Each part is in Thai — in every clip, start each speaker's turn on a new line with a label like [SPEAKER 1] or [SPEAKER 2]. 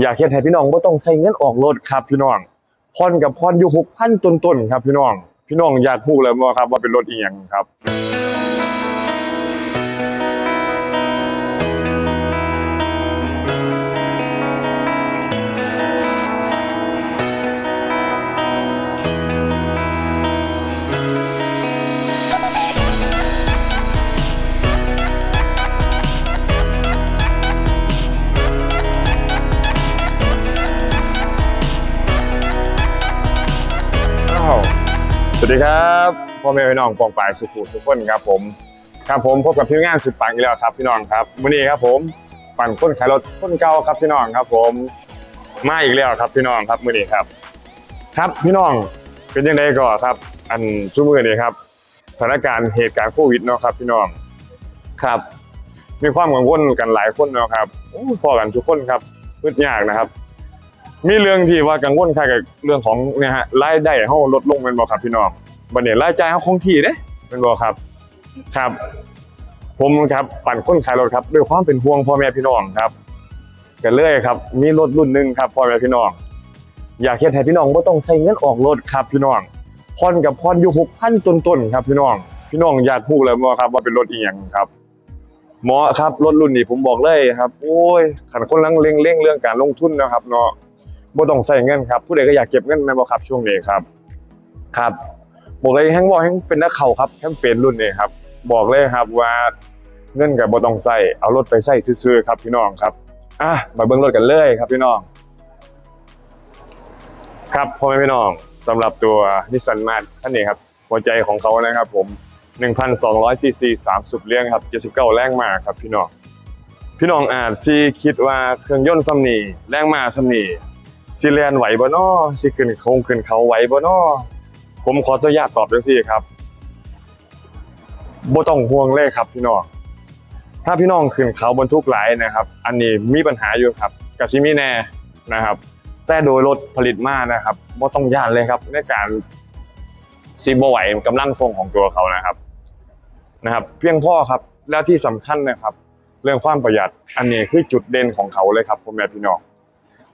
[SPEAKER 1] อยากเฮ็ดให้พี่น้องบ่ต้องใช้เงินออกรถครับพี่น้องผ่อนกับผ่อนอยู่6,000ต้นๆครับพี่น้อง พี่น้องอยากพูดแล้วบ่ครับว่าเป็นรถอีหยังครับ สวัสดีครับพ่อแม่พี่น้องปองปายสุขุสุขคนครับผมครับผมพบกับทีมงานสุดปังอีกแล้วครับพี่น้องครับวันนี้ครับผมปั่นคนขายรถคนเก่าครับพี่น้องครับ ผมมาอีกแล้วครับพี่น้องครับมื้อนี้ครับ ครับพี่น้องเป็นยังไงก่อนครับ อันซุ้มมือนี้ครับสถานการณ์เหตุการณ์โควิดเนาะครับ พี่น้องครับ มีความกังวลกันหลายคนเนาะครับโอ้ฟอกันทุกคนครับพืดยากนะครับ มีเรื่องที่ว่ากังวลค่ะกับเรื่องของเนี่ยฮะรายได้เฮาลดลงเป็นบ่ครับพี่น้องบัดนี้รายจ่ายเฮาคงที่เด้เป็นบ่ครับ ครับ ผมครับปั่นคนขายรถครับ ด้วยความเป็นห่วงพ่อแม่พี่น้องครับกันเลยครับ มีรถรุ่นหนึ่งครับพ่อแม่พี่น้อง อยากเฮ็ดให้พี่น้องบ่ต้องใช้เงินออกรถครับพี่น้องผ่อนกับผ่อนอยู่6,000ต้นๆครับพี่น้อง พี่น้องอยากรู้แล้วบ่ครับว่าเป็นรถอีหยังครับเหมาะครับรถรุ่นนี้ผมบอกเลยครับ โอ้ยขันคนลังเร่งเรื่องการลงทุนนะครับ เนาะ บ่ต้องใส่เงินครับ ผู้ใดก็อยากเก็บเงินแม่นบ่ครับช่วงนี้ครับ ครับบอกเลยแฮงบอกแฮงเป็นนักเข่าครับแฮงเป็นรุ่นนี้ครับ บอกเลยครับว่าเงินกับบ่ต้องใส่เอารถไปใส่ซื่อๆครับพี่น้องครับอะมาเบิ่งรถกันเลยครับพี่น้อง ครับพ่อแม่พี่น้องสำหรับตัวนิสสันมาร์ท่านนี้ครับหัวใจของเขานะครับ ผม1,200ซีซี30เลี้ยงครับ79แรงมาครับพี่น้องพี่น้องอาจสิคิดว่าเครื่องยนต์ซ้ำนี่แรงมาซ้ำนี่ สิเรียนไหวบ่นอสิขึ้นคงขึ้นเขาไหวบ่นอผมขอตัวอยากตอบจังซี่ครับบ่ต้องห่วงเลยครับพี่น้องถ้าพี่น้องขึ้นเขาบรรทุกหลายนะครับ อันนี้มีปัญหาอยู่ครับ กับที่มีแน่นะครับ แต่โดยรถผลิตมานะครับบ่ต้องย่านเลยครับ ในการสิบ่ไหวกำลังทรงของตัวเขานะครับนะครับ เพียงพ่อครับแล้วที่สำคัญนะครับ เรื่องความประหยัดอันนี้คือจุดเด่นของเขาเลยครับพ่อแม่พี่น้อง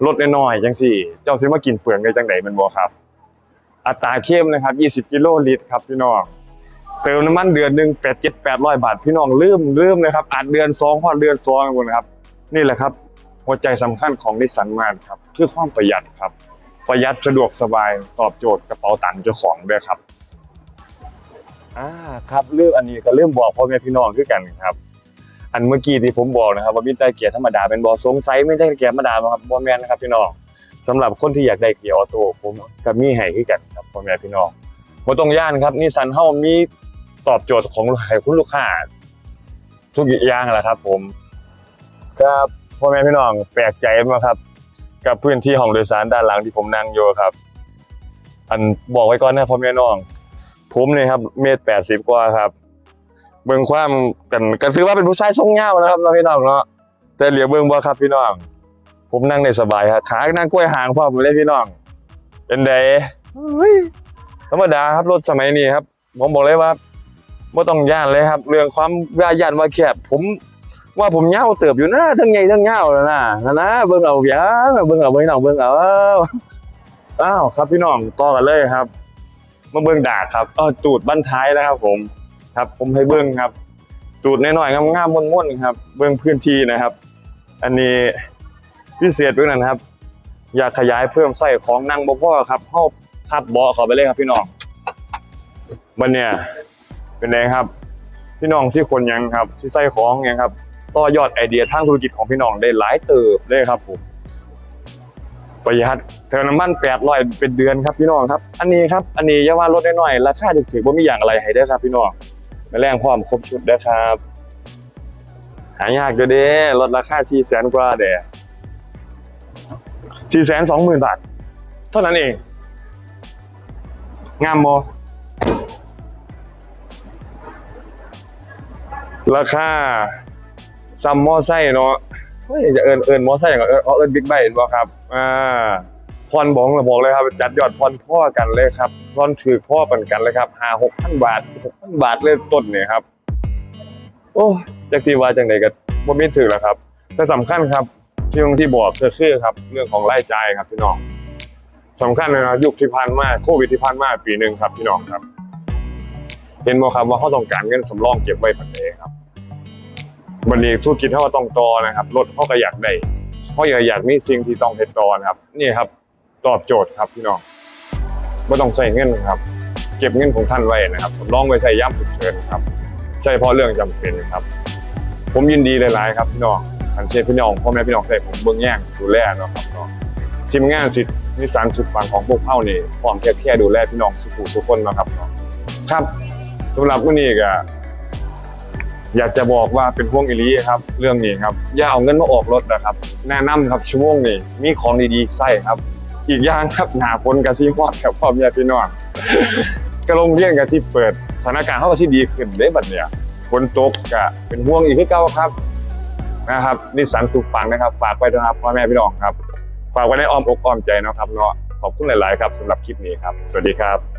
[SPEAKER 1] ลดน้อยๆจังสี่ เจ้าซื้อมากินเปลืองได้จังไดแมันบ่ครับ อัตราเข้มนะครับ 20 กิโลลิตรครับพี่น้องเติมน้ำมันเดือนหนึ่ง8 7 800บาทพี่น้องลืมลืมเลยครับอาจเดือน2พอเดือน2คนครับ นี่แหละครับ หัวใจสำคัญของนิสสันมาครับคือความประหยัดครับ ประหยัดสะดวกสบายตอบโจทย์กระเป๋าตังค์เจ้าของด้วยครับอ่าครับเรื่องอันนี้ก็เริ่มบอกพ่อแม่พี่น้องคือกันครับ อันเมื่อกี้ที่ผมบอกนะครับว่ามีแต่เกียร์ธรรมดาเป็นบอสงสัยไม่ได้เกียร์ธรรมดาครับบอแมนนะครับพี่น้องสำหรับคนที่อยากได้เกียร์ออโต้ผมก็มีให้คือกันครับพ่อแม่พี่น้องบ่ต้องย่านครับนิสสันเฮามีตอบโจทย์ของให้คุณลูกค้าทุกอย่างแหละครับ ผมครับพ่อแม่พี่น้องแปลกใจมากครับ กับพื้นที่ห้องโดยสารด้านหลังที่ผมนั่งอยู่ครับ อันบอกไว้ก่อนนะพ่อแม่น้อง ผมเนี่ยครับเมตรแปดสิบกว่าครับ เบิ่งความกันก็ถือว่าเป็นผู้ชายทรงยานะครับเราพี่น้องเนาะแต่เหลียวเบิ่งบ่ครับพี่น้อง ผมนั่งได้สบายครับขานั่งกล้วยหางพร้อมเลยพี่น้อง เป็นไดธรรมดาครับรถสมัยนี้ครับ ผมบอกเลยว่าบ่ต้องย่านเลยครับ เรื่องความว่าย่านว่าแคบผมว่าผมยาเติบอยู่นะทั้งใหญ่ทั้งยาแล้วนะนะนะเบิ่งเอาอย่าเบิ่งเอาเบิ่งเอาเบิ่งเอาอ้าวครับพี่น้องต่อกันเลยครับมาเบิ่งดาครับเออตูดบั้นท้ายนะครับผม ครับผมให้เบิ้งครับ จูดน้อยๆงามๆม่วนๆครับ เบิ้งพื้นที่นะครับ อันนี้พิเศษเบื้องนั้นครับ อยากขยายเพิ่มไส้ของนั่งบ่พอครับเฮาพับเบาะข้าไปเลยครับพี่น้องมันเนี่ยเป็นไงครับ พี่น้องที่คนยังครับที่ไส้ของยังครับต่อยอดไอเดียทางธุรกิจของพี่น้องได้หลายเติบเลยครับผมประหยัดเติมน้ำมัน800เป็นเดือนครับพี่น้องครับ อันนี้ครับ อันนี้อย่าว่าลดน้อยๆราคาถึกๆบ่มีอย่างอะไรให้เด้ครับพี่น้อง มาแรงความครบชุดนะครับหายากเด้ลดราคา4แสนกว่าเด้4แสน2หมื่นบาท เท่านั้นเอง งามโมราคาซัมมอไซค์เนาะเฮ้ยจะเอินเอินมอไซค์อย่างเอินเอินบิ๊กไบค์บ่ครับ อ่า พรบอกเลยบอกเลยครับจัดยอดพรพ่อกันเลยครับพรถือพ่อกันกันเลยครับหาหกพันบาทหกพันบาทเลยต้นเนี่ยครับ โอ้จักซีว่าจังไดก็บ่มีถือแล้วครับแต่สำคัญครับที่บางที่บอกก็คือครับ เรื่องของรายจ่ายครับพี่น้องสำคัญนะครับยุคที่ผ่านมาโควิดที่ผ่านมาปีหนึ่งครับพี่น้องครับ เห็นบ่ครับว่าเขาต้องการเงินสำรองเก็บไว้ปัจจัยครับวันนี้ธุรกิจเขาก็ต้องต่อนะครับรถเขาก็อยากได้เขาอยากอยากมีสิ่งที่ต้องเฮ็ดต่อนะครับ นี่ครับ ตอบโจทย์ครับพี่น้องไม่ต้องใส่เงินครับ เก็บเงินของท่านไว้นะครับสำรองไว้ใช้ย่ำฉุกเฉินครับ ใช่เพราะเรื่องจำเป็นครับ ผมยินดีหลายๆครับพี่น้องทันเชฟพี่น้องพ่อแม่พี่น้องใส่ผมเบื้องแย่งดูแลเนาะครับเนาะทีมงานสิทธิ์นิสสันสุดฝันของพวกเขานี่พร้อมแค่แค่ดูแลพี่น้องสุขุสุขคนนะครับเนาะครับสำหรับวันนี้ก็อยากจะบอกว่าเป็นห่วงอิลีครับ เรื่องนี้ครับอย่าเอาเงินมาออกรถนะครับ แนะนำครับชั่วโมงนี้มีของดีๆใส่ครับ อีกอย่างครับหนาฝนกระซีฮอดครับพ่อแม่พี่น้องก็โรงเรียนกระซีเปิดสถานการณ์เขาก็ซีดีขึ้นได้บัดเนี่ยฝนตกกะเป็นห่วงอีกที่เก้าครับนะครับนิสันสุขปังนะครับ ฝากไว้นะครับพ่อแม่พี่น้องครับ ฝากไว้ในอ้อมอกอ้อมใจนะครับเนาะขอบคุณหลาย ๆ ครับสำหรับคลิปนี้ครับ สวัสดีครับ